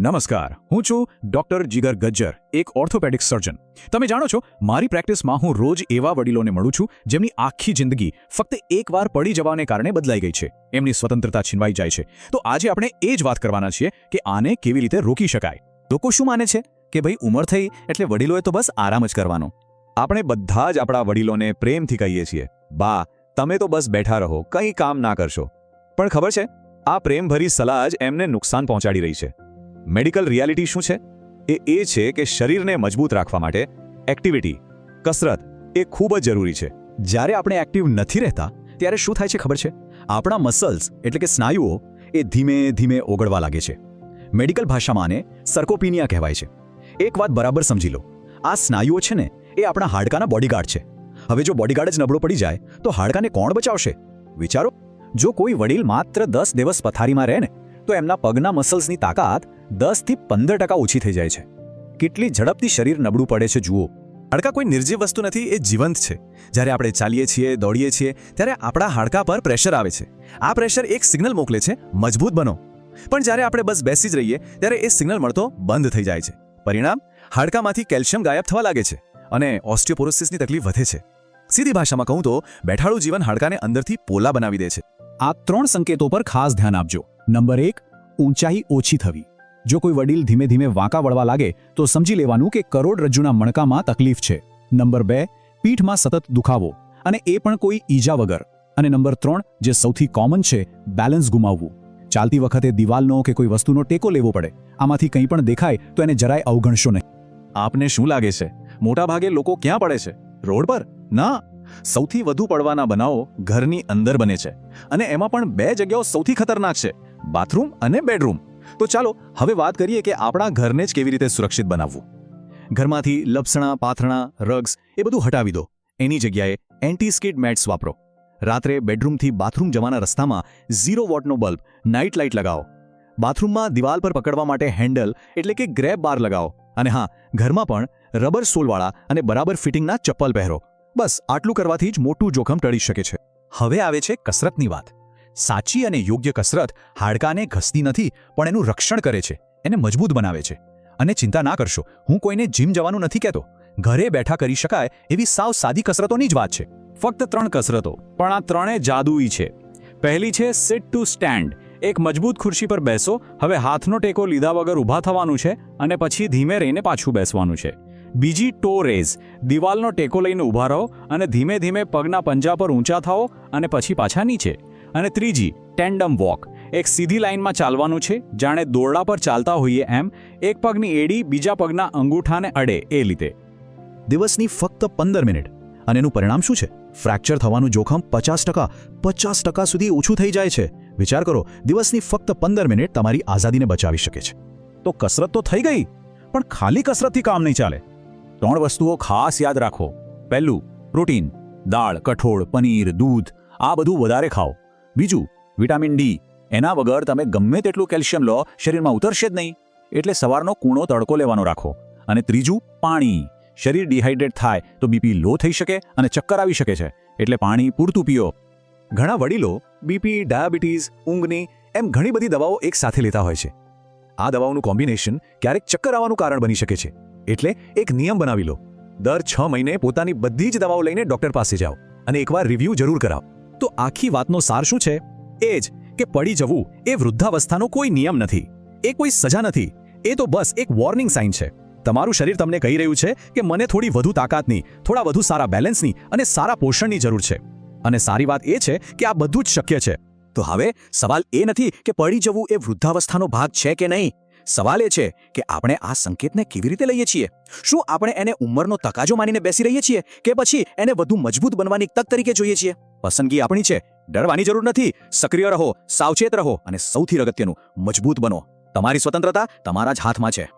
નમસ્કાર. હું છું ડોક્ટર જીગર ગજ્જર, એક ઓર્થોપેડિક સર્જન. તમે જાણો છો, મારી પ્રેક્ટિસમાં હું રોજ એવા વડીલોને મળું છું, જેમની આખી જિંદગી ફક્ત એકવાર પડી જવાને કારણે બદલાઈ ગઈ છે. એમની સ્વતંત્રતા છીનવાઈ જાય છે. તો આજે આપણે એ જ વાત કરવાના છીએ કે આને કેવી રીતે રોકી શકાય. લોકો શું માને છે? કે ભાઈ ઉંમર થઈ એટલે વડીલોએ તો બસ આરામ જ કરવાનો. આપણે બધા જ આપણા વડીલોને પ્રેમથી કહીએ છીએ, બા, તમે તો બસ બેઠા રહો, કંઈ કામ ના કરશો. પણ ખબર છે, આ પ્રેમભરી સલાહ જ એમને નુકસાન પહોંચાડી રહી છે. મેડિકલ રિયાલિટી શું છે? એ એ છે કે શરીરને મજબૂત રાખવા માટે એક્ટિવિટી, કસરત એ ખૂબ જ જરૂરી છે. જ્યારે આપણે એક્ટિવ નથી રહેતા, ત્યારે શું થાય છે ખબર છે? આપણા મસલ્સ એટલે કે સ્નાયુઓ એ ધીમે ધીમે ઓગળવા લાગે છે. મેડિકલ ભાષામાં આને સર્કોપિનિયા કહેવાય છે. એક વાત બરાબર સમજી લો. આ સ્નાયુઓ છે ને, એ આપણા હાડકાના બોડીગાર્ડ છે. હવે જો બોડીગાર્ડ જ નબળો પડી જાય, તો હાડકાને કોણ બચાવશે? વિચારો. જો કોઈ વડીલ માત્ર દસ દિવસ પથારીમાં રહે ને, તો એમના પગના મસલ્સની તાકાત દસથી પંદર ટકા ઓછી થઈ જાય છે. કેટલી ઝડપથી શરીર નબળું પડે છે જુઓ. હાડકા કોઈ નિર્જીવ વસ્તુ નથી, એ જીવંત છે. જ્યારે આપણે ચાલીએ છીએ, દોડીએ છીએ, ત્યારે આપણા હાડકા પર પ્રેશર આવે છે. આ પ્રેશર એક સિગ્નલ મોકલે છે, મજબૂત બનો. પણ જ્યારે આપણે બસ બેસી જ રહીએ, ત્યારે એ સિગ્નલ મળતો બંધ થઈ જાય છે. પરિણામ, હાડકામાંથી કેલ્શિયમ ગાયબ થવા લાગે છે અને ઓસ્ટિયોપોરોસિસની તકલીફ વધે છે. સીધી ભાષામાં કહું તો બેઠાડું જીવન હાડકાને અંદરથી પોલા બનાવી દે છે. આ ત્રણ સંકેતો પર ખાસ ધ્યાન આપજો. નંબર એક, ઊંચાઈ ઓછી થવી. જો કોઈ વડીલ ધીમે ધીમે વાંકા વળવા લાગે, તો સમજી લેવાનું કે કરોડરજ્જુના મણકામાં તકલીફ છે. નંબર બે, પીઠમાં સતત દુખાવો અને એ પણ કોઈ ઈજા વગર. અને નંબર ત્રણ, જે સૌથી કોમન છે બેલેન્સ ગુમાવવું. ચાલતી વખતે દિવાલનો કે કોઈ વસ્તુનો ટેકો લેવો પડે. આમાંથી કંઈ પણ દેખાય, તો એને જરાય અવગણશો નહીં. આપને શું લાગે છે? મોટાભાગે લોકો ક્યાં પડે છે? રોડ પર? ના. સૌથી વધુ પડવાના બનાવો ઘરની અંદર બને છે. અને એમાં પણ બે જગ્યાઓ સૌથી ખતરનાક છે. બાથરૂમ અને બેડરૂમ. તો ચાલો હવે વાત કરીએ કે આપણા ઘરને જ કેવી રીતે સુરક્ષિત બનાવવું. ઘરમાંથી લપસણા, પાથરણા રગ્સ એ બધું હટાવી દો. એની જગ્યાએ એન્ટી સ્કિડ મેટ્સ વાપરો. રાત્રે બેડરૂમથી બાથરૂમ જવાના રસ્તામાં ઝીરો વોટનો બલ્બ નાઇટ લાઇટ લગાવો. બાથરૂમમાં દિવાલ પર પકડવા માટે હેન્ડલ એટલે કે ગ્રેબ બાર લગાવો. અને હા, ઘરમાં પણ રબર સોલવાળા અને બરાબર ફિટિંગના ચપ્પલ પહેરો. બસ, આટલું કરવાથી જ મોટું જોખમ ટળી શકે છે. હવે આવે છે કસરતની વાત. સાચી અને યોગ્ય કસરત હાડકાને ઘસતી નથી, પણ એનું રક્ષણ કરે છે, એને મજબૂત બનાવે છે. અને ચિંતા ના કરશો, હું કોઈને જીમ જવાનું નથી કહેતો. ઘરે બેઠા કરી શકાય એવી સાવ સાદી કસરતોની જ વાત છે. ફક્ત ત્રણ કસરતો, પણ આ ત્રણેય જાદુઈ છે. પહેલી છે સિટ ટુ સ્ટેન્ડ એક મજબૂત ખુરશી પર બેસો, હવે હાથનો ટેકો લીધા વગર ઊભા થવાનું છે અને પછી ધીમે રહીને પાછું બેસવાનું છે. બીજી ટો રેઝ દિવાલનો ટેકો લઈને ઊભા રહો અને ધીમે ધીમે પગના પંજા પર ઊંચા થાઓ અને પછી પાછા નીચે. અને ત્રીજી ટેન્ડમ વોક એક સીધી લાઇનમાં ચાલવાનું છે, જાણે દોરડા પર ચાલતા હોઈએ એમ, એક પગની એડી બીજા પગના અંગૂઠાને અડે એ રીતે. દિવસની ફક્ત પંદર મિનિટ. અને એનું પરિણામ શું છે? ફ્રેક્ચર થવાનું જોખમ પચાસ ટકા પચાસ ટકા સુધી ઓછું થઈ જાય છે. વિચાર કરો, દિવસની ફક્ત પંદર મિનિટ તમારી આઝાદીને બચાવી શકે છે. તો કસરત તો થઈ ગઈ, પણ ખાલી કસરતથી કામ નહીં ચાલે. ત્રણ વસ્તુઓ ખાસ યાદ રાખો. પહેલું, પ્રોટીન. દાળ, કઠોળ, પનીર, દૂધ, આ બધું વધારે ખાઓ. બીજું, વિટામિન ડી. એના વગર તમે ગમે તેટલું કેલ્શિયમ લો, શરીરમાં ઉતરશે જ નહીં. એટલે સવારનો કૂણો તડકો લેવાનો રાખો. અને ત્રીજું, પાણી. શરીર ડિહાઇડ્રેટ થાય તો બીપી લો થઈ શકે અને ચક્કર આવી શકે છે. એટલે પાણી પૂરતું પીઓ. ઘણા વડીલો બીપી, ડાયાબિટીસ, ઊંઘની એમ ઘણી બધી દવાઓ એક સાથે લેતા હોય છે. આ દવાઓનું કોમ્બિનેશન ક્યારેક ચક્કર આવવાનું કારણ બની શકે છે. એટલે એક નિયમ બનાવી લો. દર છ મહિને પોતાની બધી જ દવાઓ લઈને ડોક્ટર પાસે જાઓ અને એકવાર રિવ્યૂ જરૂર કરાવો. તો આખી વાતનો સાર શું છે? એ જ કે પડી જવું એ વૃદ્ધાવસ્થાનો કોઈ નિયમ નથી. એ કોઈ સજા નથી. એ તો બસ એક વોર્નિંગ સાઇન છે. તમારું શરીર તમને કહી રહ્યું છે કે મને થોડી વધુ તાકાતની, થોડા વધુ સારા બેલેન્સની અને સારા પોષણની જરૂર છે. અને સારી વાત એ છે કે આ બધું જ શક્ય છે. તો હવે સવાલ એ નથી કે પડી જવું એ વૃદ્ધાવસ્થાનો ભાગ છે કે નહીં? સવાલ એ છે કે આપણે આ સંકેતને કેવી રીતે લઈએ છીએ? શું આપણે એને ઉંમરનો તકાજો માનીને બેસી રહીએ છીએ કે પછી એને વધુ મજબૂત બનવાની તક તરીકે જોઈએ છીએ? પસંદગી આપણી છે. ડરવાની જરૂર નથી. સક્રિય રહો, સાવચેત રહો અને સૌથી અગત્યનું, મજબૂત બનો. તમારી સ્વતંત્રતા તમારા જ હાથમાં છે.